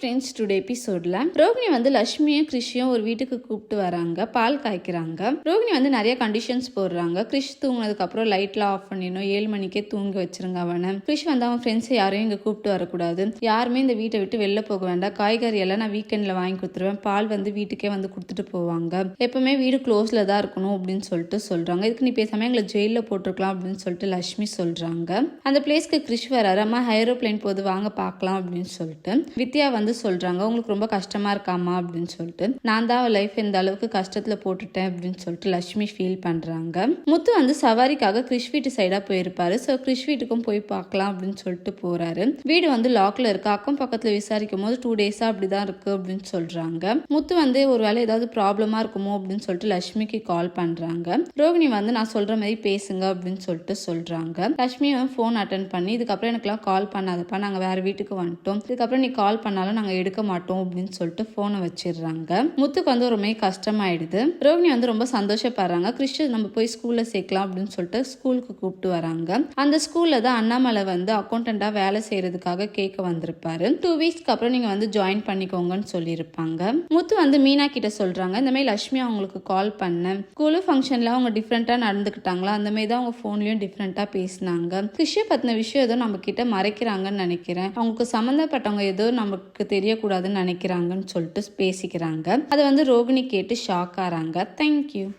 Friends today எபிசோட்ல ரோகிணி வந்து லட்சுமியும் கிருஷியும் ஒரு வீட்டுக்கு கூப்பிட்டு வராங்க. பால் காய்க்கிறாங்க. ரோகிணி வந்து நிறைய கண்டிஷன்ஸ் போடுறாங்க. கிருஷ் தூங்கினதுக்கு அப்புறம் லைட்லாம் ஆஃப் பண்ணிடணும். ஏழு மணிக்கே தூங்க வச்சிருங்க அவனை. கிருஷ் வந்து அவன் ஃப்ரெண்ட்ஸை யாரையும் இங்க கூப்பிட்டு வரக்கூடாது. யாருமே இந்த வீட்டை விட்டு வெளில போக வேண்டாம். காய்கறி எல்லாம் நான் வீக்கெண்ட்ல வாங்கி கொடுத்துருவேன். பால் வந்து வீட்டுக்கே வந்து கொடுத்துட்டு போவாங்க. எப்பவுமே வீடு க்ளோஸ்ல தான் இருக்கணும் அப்படின்னு சொல்லிட்டு சொல்றாங்க. இதுக்கு நீ பேசாம எங்களை ஜெயில போட்டிருக்கலாம் அப்படின்னு சொல்லிட்டு லட்சுமி சொல்றாங்க. அந்த பிளேஸ்க்கு கிருஷ் வராரு. அம்மா ஏரோப்ளேன் போது வாங்க பார்க்கலாம் அப்படின்னு சொல்லிட்டு. வித்யா வந்து சொல்றாங்க. உங்களுக்கு ரொம்ப கஷ்டமா இருக்காமா அப்படின்னு சொல்லிட்டு. நான் தான் அவள் லைஃப் இந்த அளவுக்கு கஷ்டத்தில் போட்டுட்டேன் அப்படின்னு சொல்லிட்டு லட்சுமி ஃபீல் பண்றாங்க. முத்து வந்து சவாரிக்காக கிறிஷ் வீட்டு சைடாக போயிருப்பாரு. ஸோ கிறிஷ் வீட்டுக்கும் போய் பார்க்கலாம் அப்படின்னு சொல்லிட்டு போறாரு. வீடு வந்து லாக்ல இருக்கு. அக்கம் பக்கத்தில் விசாரிக்கும் போது டூ டேஸாக அப்படி தான் இருக்கு அப்படின்னு சொல்றாங்க. முத்து வந்து ஒரு வேலை ஏதாவது ப்ராப்ளமா இருக்குமோ அப்படின்னு சொல்லிட்டு லட்சுமிக்கு கால் பண்ணுறாங்க ரோகிணி வந்து நான் சொல்கிற மாதிரி பேசுங்க அப்படின்னு சொல்லிட்டு சொல்கிறாங்க லக்ஷ்மி வந்து ஃபோன் அட்டன் பண்ணி இதுக்கப்புறம் எனக்குலாம் கால் பண்ணாதப்பா. நாங்கள் வேறு வீட்டுக்கு வந்துட்டோம். இதுக்கப்புறம் நீ கால் பண்ணாலும் நாங்கள் எடுக்க மாட்டோம் அப்படின்னு சொல்லிட்டு ஃபோனை வச்சிடுறாங்க. முத்துக்கு வந்து ரொம்ப கஷ்டமாயிடுது. ரோகிணி வந்து ரொம்ப சந்தோஷப்படுறாங்க. கிறிஸ்டன் நம்ம போய் ஸ்கூல்ல சேர்க்கலாம் அப்படின்னு சொல்லிட்டு ஸ்கூலுக்கு கூப்பிட்டு வராங்க. அந்த ஸ்கூல்ல தான் அண்ணாமலை வந்து அக்கௌண்டண்டா வேலை செய்யறதுக்காக கேட்க வந்திருப்பாரு. டூ வீக்ஸ்க்கு அப்புறம் நீங்க வந்து ஜாயின் பண்ணிக்கோங்கன்னு சொல்லியிருப்பாங்க. முத்து வந்து மீனா கிட்ட சொல்றாங்க. இந்த மாதிரி லட்சுமி அவங்களுக்கு கால் பண்ணேன். ஸ்கூலு ஃபங்க்ஷன்ல அவங்க டிஃப்ரெண்டா நடந்துக்கிட்டாங்களா? அந்த மாதிரி தான் அவங்க ஃபோன்லயும் டிஃப்ரெண்டா பேசினாங்க. கிறிஷிய பத்தின விஷயம் ஏதோ நம்ம கிட்ட மறைக்கிறாங்கன்னு நினைக்கிறேன். அவங்களுக்கு சம்மந்தப்பட்டவங்க ஏதோ நமக்கு தெரியக்கூடாதுன்னு நினைக்கிறாங்கன்னு சொல்லிட்டு பேசிக்கிறாங்க. அதை வந்து ரோகிணி கேட்டு ஷாக் ஆகிறாங்க தேங்க்யூ